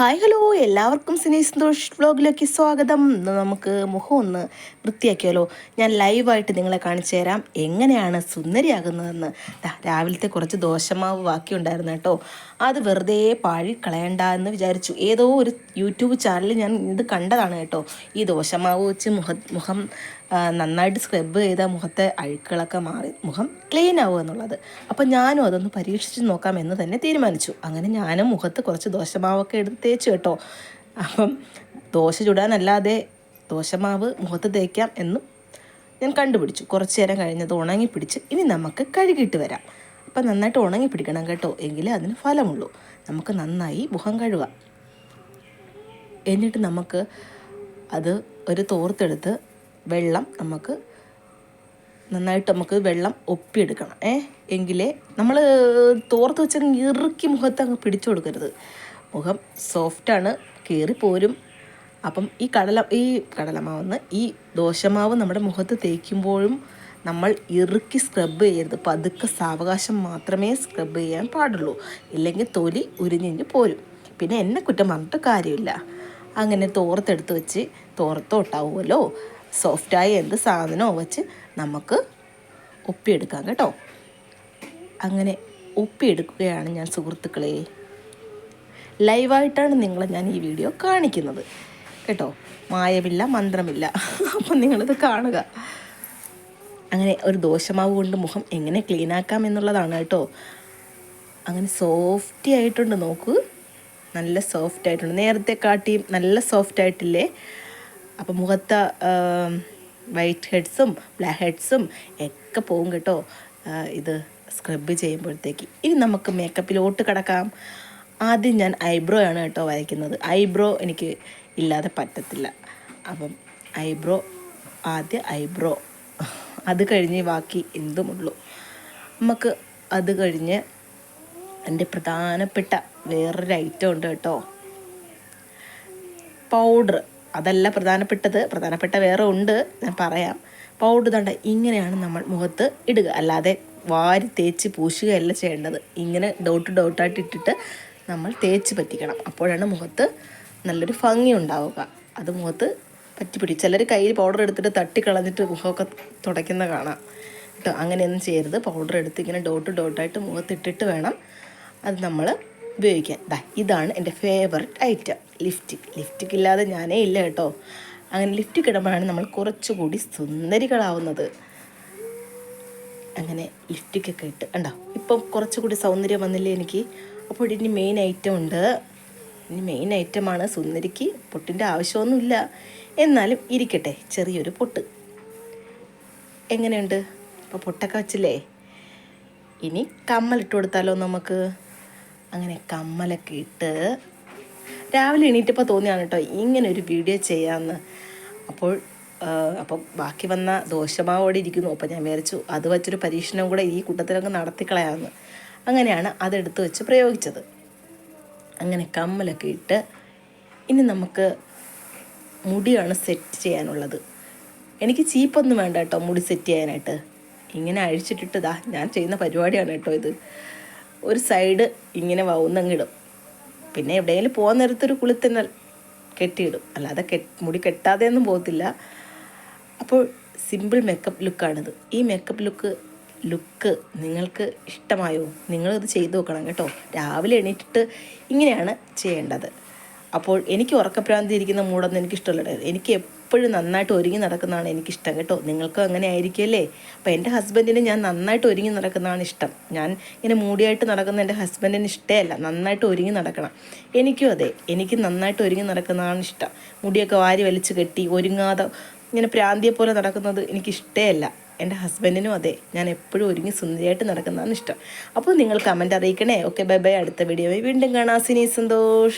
Hi hello. എല്ലാവർക്കും സിനി സന്തോഷ് വ്ലോഗിലേക്ക് സ്വാഗതം. ഇന്ന് നമുക്ക് മുഖം ഒന്ന് വൃത്തിയാക്കിയാലോ? ഞാൻ ലൈവായിട്ട് നിങ്ങളെ കാണിച്ചു തരാം. എങ്ങനെയാണ് സുന്ദരിയാകുന്നതെന്ന്. രാവിലത്തെ കുറച്ച് ദോശമാവ് ബാക്കിയുണ്ടായിരുന്നു കേട്ടോ. അത് വെറുതെ പാഴി കളയണ്ട എന്ന് വിചാരിച്ചു. ഏതോ ഒരു യൂട്യൂബ് ചാനലിൽ ഞാൻ ഇത് കണ്ടതാണ് കേട്ടോ. ഈ ദോശമാവ് വെച്ച് മുഖ മുഖം നന്നായിട്ട് സ്ക്രബ് ചെയ്ത മുഖത്തെ അഴുക്കുകളൊക്കെ മാറി മുഖം ക്ലീൻ ആവുക എന്നുള്ളത്. അപ്പം ഞാനും അതൊന്ന് പരീക്ഷിച്ച് നോക്കാം എന്ന് തന്നെ തീരുമാനിച്ചു. അങ്ങനെ ഞാനും മുഖത്ത് കുറച്ച് ദോശമാവൊക്കെ എടുത്ത് തേച്ച് കേട്ടോ. അപ്പം ദോശ ചുടാനല്ലാതെ ദോശമാവ് മുഖത്ത് തേക്കാം എന്നും ഞാൻ കണ്ടുപിടിച്ചു. കുറച്ച് നേരം കഴിഞ്ഞത് ഉണങ്ങി പിടിച്ച് ഇനി നമുക്ക് കഴുകിയിട്ട് വരാം. അപ്പം നന്നായിട്ട് ഉണങ്ങി പിടിക്കണം കേട്ടോ. എങ്കിലേ അതിന് ഫലമുള്ളൂ. നമുക്ക് നന്നായി മുഖം കഴുകാം. എന്നിട്ട് നമുക്ക് അത് ഒരു തോർത്തെടുത്ത് വെള്ളം നമുക്ക് നന്നായിട്ട് നമുക്ക് വെള്ളം ഒപ്പിയെടുക്കണം. ഏ എങ്കിലേ നമ്മൾ തോർത്ത് വെച്ച ഇറുക്കി മുഖത്ത് അങ്ങ് പിടിച്ചു കൊടുക്കരുത്. മുഖം സോഫ്റ്റാണ് പോരും. അപ്പം ഈ കടല ഈ കടലമാവെന്ന് ഈ ദോശമാവ് നമ്മുടെ മുഖത്ത് തേക്കുമ്പോഴും നമ്മൾ ഇറുക്കി സ്ക്രബ് ചെയ്യരുത്. പതുക്കെ സാവകാശം മാത്രമേ സ്ക്രബ് ചെയ്യാൻ പാടുള്ളൂ. ഇല്ലെങ്കിൽ തൊലി ഉരിഞ്ഞിഞ്ഞ് പോരും. പിന്നെ എന്നെ കുറ്റം പറഞ്ഞിട്ട് കാര്യമില്ല. അങ്ങനെ തോർത്തെടുത്ത് വെച്ച് തോർത്തോട്ടാവുമല്ലോ. സോഫ്റ്റായ എന്ത് സാധനമോ വെച്ച് നമുക്ക് ഒപ്പിയെടുക്കാം കേട്ടോ. അങ്ങനെ ഒപ്പിയെടുക്കുകയാണ് ഞാൻ സുഹൃത്തുക്കളെ. ലൈവായിട്ടാണ് നിങ്ങളെ ഞാൻ ഈ വീഡിയോ കാണിക്കുന്നത്. കേട്ടോ മായമില്ല മന്ത്രമില്ല. അപ്പം നിങ്ങളിത് കാണുക. അങ്ങനെ ഒരു ദോഷമാവ് കൊണ്ട് മുഖം എങ്ങനെ ക്ലീൻ ആക്കാം എന്നുള്ളതാണ് കേട്ടോ. അങ്ങനെ സോഫ്റ്റി ആയിട്ടുണ്ട് നോക്കൂ. നല്ല സോഫ്റ്റ് ആയിട്ടുണ്ട്. നേരത്തെ കാട്ടിയും നല്ല സോഫ്റ്റ് ആയിട്ടില്ലേ? അപ്പം മുഖത്ത് വൈറ്റ് ഹെഡ്സും ബ്ലാക്ക് ഹെഡ്സും ഒക്കെ പോകും കേട്ടോ. ഇത് സ്ക്രബ് ചെയ്യുമ്പോഴത്തേക്ക്. ഇനി നമുക്ക് മേക്കപ്പിലോട്ട് കിടക്കാം. ആദ്യം ഞാൻ ഐബ്രോ ആണ് കേട്ടോ വരയ്ക്കുന്നത്. ഐബ്രോ എനിക്ക് ഇല്ലാതെ പറ്റത്തില്ല. അപ്പം ഐബ്രോ ആദ്യം ഐബ്രോ അത് കഴിഞ്ഞ് ബാക്കി എന്തുമുള്ളൂ നമുക്ക് അത് കഴിഞ്ഞ് എന്റെ പ്രധാനപ്പെട്ട വേറൊരു ഐറ്റം ഉണ്ട് കേട്ടോ. പൗഡർ അതല്ല പ്രധാനപ്പെട്ടത്. പ്രധാനപ്പെട്ട വേറെ ഉണ്ട്. ഞാൻ പറയാം. പൗഡർ തണ്ട ഇങ്ങനെയാണ് നമ്മൾ മുഖത്ത് ഇടുക. അല്ലാതെ വാരി തേച്ച് പൂശുകയല്ല ചെയ്യേണ്ടത്. ഇങ്ങനെ ഡോട്ട് ഡോട്ടായിട്ട് ഇട്ടിട്ട് നമ്മൾ തേച്ച് പറ്റിക്കണം. അപ്പോഴാണ് മുഖത്ത് നല്ലൊരു ഭംഗി ഉണ്ടാവുക. അത് മുഖത്ത് പറ്റിപ്പിടി ചിലർ കയ്യിൽ പൗഡർ എടുത്തിട്ട് തട്ടി തട്ടിക്കളഞ്ഞിട്ട് മുഖമൊക്കെ തുടയ്ക്കുന്ന കാണാം. കേട്ടോ? അങ്ങനെയൊന്നും ചെയ്യരുത്. പൗഡർ എടുത്ത് ഇങ്ങനെ ഡോട്ട് ഡോട്ടായിട്ട് മുഖത്തിട്ടിട്ട് വേണം. അത് നമ്മൾ ഉപയോഗിക്കാൻ. ദാ ഇതാണ് എന്റെ ഫേവററ്റ് ഐറ്റം ലിഫ്റ്റിക് ലിഫ്റ്റിക് ഇല്ലാതെ ഞാനേ ഇല്ല കേട്ടോ. അങ്ങനെ ലിഫ്റ്റിക് ഇടുമ്പോഴാണ് നമ്മൾ കുറച്ചുകൂടി സുന്ദരികളാവുന്നത്. അങ്ങനെ ലിഫ്റ്റിക്കൊക്കെ ഇട്ട് ഉണ്ടോ ഇപ്പം കുറച്ചുകൂടി സൗന്ദര്യം വന്നില്ലേ എനിക്ക്? അപ്പോൾ ഇനി മെയിൻ ഐറ്റം ഉണ്ട്. ഇനി മെയിൻ ഐറ്റമാണ് സുന്ദരിക്ക് പൊട്ടിന്റെ ആവശ്യമൊന്നുമില്ല. എന്നാലും ഇരിക്കട്ടെ ചെറിയൊരു പൊട്ട്. എങ്ങനെയുണ്ട്? അപ്പോൾ പൊട്ടൊക്കെ വച്ചില്ലേ? ഇനി കമ്മലിട്ട് കൊടുത്താലോ നമുക്ക്? അങ്ങനെ കമ്മലൊക്കെ ഇട്ട് രാവിലെ എണീറ്റപ്പോൾ തോന്നിയാണ് കേട്ടോ ഇങ്ങനെ ഒരു വീഡിയോ ചെയ്യാമെന്ന് അപ്പോൾ അപ്പോൾ ബാക്കി വന്ന ദോശമാവോടെ ഇരിക്കുന്നു. അപ്പോൾ ഞാൻ വിചാരിച്ചു അത് വെച്ചൊരു പരീക്ഷണം കൂടെ ഈ കൂട്ടത്തിലങ്ങ് നടത്തിക്കളയാമെന്ന് അങ്ങനെയാണ് അതെടുത്ത് വെച്ച് പ്രയോഗിച്ചത്. അങ്ങനെ കമ്മലൊക്കെ ഇട്ട് ഇനി നമുക്ക് മുടിയാണ് സെറ്റ് ചെയ്യാനുള്ളത്. എനിക്ക് ചീപ്പൊന്നും വേണ്ട കേട്ടോ മുടി സെറ്റ് ചെയ്യാനായിട്ട്. ഇങ്ങനെ അഴിച്ചിട്ടിട്ട് ദാ ഞാൻ ചെയ്യുന്ന പരിപാടിയാണ് കേട്ടോ ഇത്. ഒരു സൈഡ് ഇങ്ങനെ വവുന്നങ്ങിടും പിന്നെ എവിടെയെങ്കിലും പോകുന്ന നേരത്തൊരു കുളിത്തിനൽ കെട്ടിയിടും. അല്ലാതെ കെ മുടി കെട്ടാതെയൊന്നും പോകത്തില്ല. അപ്പോൾ സിമ്പിൾ മേക്കപ്പ് ലുക്കാണിത് ഈ മേക്കപ്പ് ലുക്ക് ലുക്ക് നിങ്ങൾക്ക് ഇഷ്ടമായോ? നിങ്ങളിത് ചെയ്തു നോക്കണം കേട്ടോ. രാവിലെ എണീറ്റിട്ട് ഇങ്ങനെയാണ് ചെയ്യേണ്ടത്. അപ്പോൾ എനിക്ക് ഉറക്കപ്രാന്തി ഇരിക്കുന്ന മൂടൊന്നും എനിക്ക് ഇഷ്ടമല്ല എനിക്ക് എപ്പോഴും നന്നായിട്ട് ഒരുങ്ങി നടക്കുന്നതാണ് എനിക്കിഷ്ടം കേട്ടോ. നിങ്ങൾക്കും അങ്ങനെ ആയിരിക്കുമല്ലേ? അപ്പോൾ എന്റെ ഹസ്ബൻഡിന് ഞാൻ നന്നായിട്ട് ഒരുങ്ങി നടക്കുന്നതാണ് ഇഷ്ടം. ഞാൻ ഇങ്ങനെ മൂടിയായിട്ട് നടക്കുന്ന എന്റെ ഹസ്ബൻഡിന് ഇഷ്ടമല്ല. നന്നായിട്ട് ഒരുങ്ങി നടക്കണം. എനിക്കും അതെ. എനിക്ക് നന്നായിട്ട് ഒരുങ്ങി നടക്കുന്നതാണ് ഇഷ്ടം. മുടിയൊക്കെ വാരി വലിച്ചു കെട്ടി ഒരുങ്ങാതെ ഇങ്ങനെ പ്രാന്തിയെ പോലെ നടക്കുന്നത് എനിക്കിഷ്ടമല്ല. എന്റെ ഹസ്ബൻഡിനും അതെ. ഞാൻ എപ്പോഴും ഒരുങ്ങി സുന്ദരിയായിട്ട് നടക്കുന്നതാണ് ഇഷ്ടം. അപ്പോൾ നിങ്ങൾ കമന്റ് അറിയിക്കണേ. ഓക്കെ ബൈ ബൈ അടുത്ത വീഡിയോയിൽ വീണ്ടും കാണാം. സിനി സന്തോഷ്.